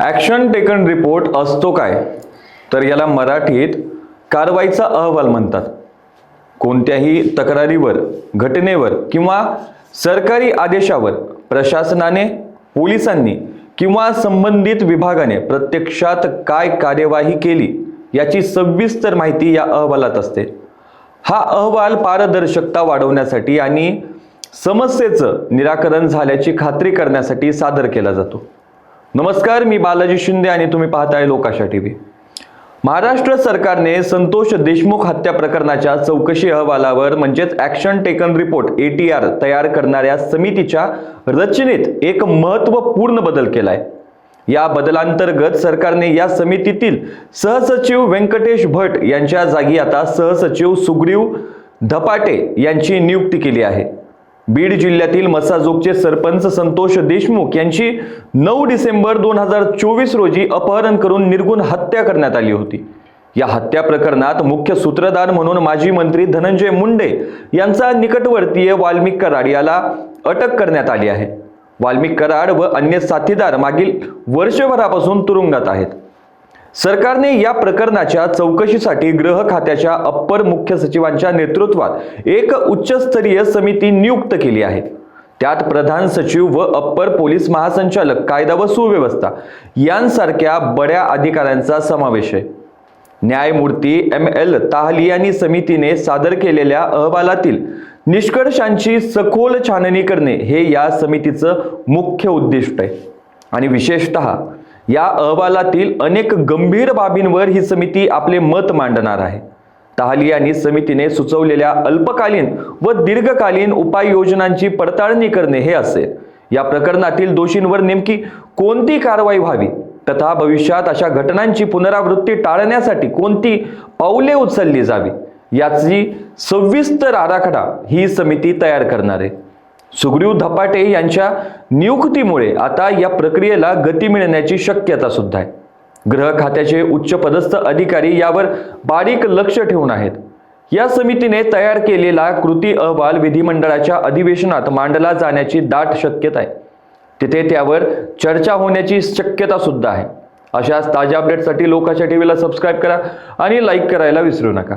Action taken report असतो काय? तर याला मराठीत कारवाईचा अहवाल म्हणतात. कोणत्याही तक्रारीवर घटनेवर किंवा सरकारी आदेशावर प्रशासनाने पोलिसांनी किंवा संबंधित विभागाने प्रत्यक्षात काय कार्यवाही केली याची सविस्तर माहिती या अहवालात असते. हा अहवाल पारदर्शकता वाढवण्यासाठी आणि समस्येचं निराकरण झाल्याची खात्री करण्यासाठी सादर केला जातो. नमस्कार मी बालाजी शिंदे आणि तुम्ही पाहताय लोकाशा टीव्ही. महाराष्ट्र सरकारने संतोष देशमुख हत्या प्रकरणाच्या चौकशी अहवालावर म्हणजेच action taken report A T R तयार करणाऱ्या समितीच्या रचनेत एक महत्त्वपूर्ण बदल केलाय. या बदलांतर्गत सरकारने या समितीतील सहसचिव व्यंकटेश भट यांच्या जागी आता सहसचिव सुग्रीव धपाटे यांची नियुक्ती केली आहे. बीड जिल्ह्यातील मसाजोगचे सरपंच संतोष देशमुख यांची नऊ डिसेंबर दोन हजार चोवीस रोजी अपहरण करून निर्गुण हत्या करण्यात आली होती. या हत्या प्रकरणात मुख्य सूत्रधार म्हणून माजी मंत्री धनंजय मुंडे यांचा निकटवर्तीय वाल्मिक कराड याला अटक करण्यात आली आहे. वाल्मिक कराड व अन्य साथीदार मागील वर्षभरापासून तुरुंगात आहेत. सरकारने या प्रकरणाच्या चौकशीसाठी गृह खात्याच्या अप्पर मुख्य सचिवांच्या नेतृत्वात एक उच्चस्तरीय समिती नियुक्त केली आहे. त्यात प्रधान सचिव व अप्पर पोलीस महासंचालक कायदा व सुव्यवस्था यांसारख्या बड्या अधिकाऱ्यांचा समावेश आहे. न्यायमूर्ती एम एल ताहली यांनी समितीने सादर केलेल्या अहवालातील निष्कर्षांची सखोल छाननी करणे हे या समितीचं मुख्य उद्दिष्ट आहे. आणि विशेषतः या अहवालातील अनेक गंभीर बाबींवर ही समिती आपले मत मांडणार आहे. तहालियानी समितीने सुचवलेल्या अल्पकालीन व दीर्घकालीन उपाययोजनांची पडताळणी करणे हे असेल या प्रकरणातील दोषींवर नेमकी कोणती कारवाई व्हावी? तथा भविष्यात अशा घटनांची पुनरावृत्ती टाळण्यासाठी कोणती पाऊले उचलली जावी? याची सविस्तर आराखडा ही समिती तयार करणार आहे. सुग्रीव धपाटे यांच्या नियुक्तीमुळे आता या प्रक्रियेला गती मिळण्याची शक्यता सुद्धा आहे. ग्रह खात्याचे उच्च पदस्थ अधिकारी यावर बारीक लक्ष ठेवून आहेत. या समितीने तयार केलेला कृती अहवाल विधिमंडळाच्या अधिवेशनात मांडला जाण्याची दाट शक्यता आहे. तिथे त्यावर चर्चा होण्याची शक्यता सुद्धा आहे. अशाच ताज्या अपडेटसाठी लोकाच्या टीव्हीला सबस्क्राईब करा आणि लाईक करायला विसरू नका.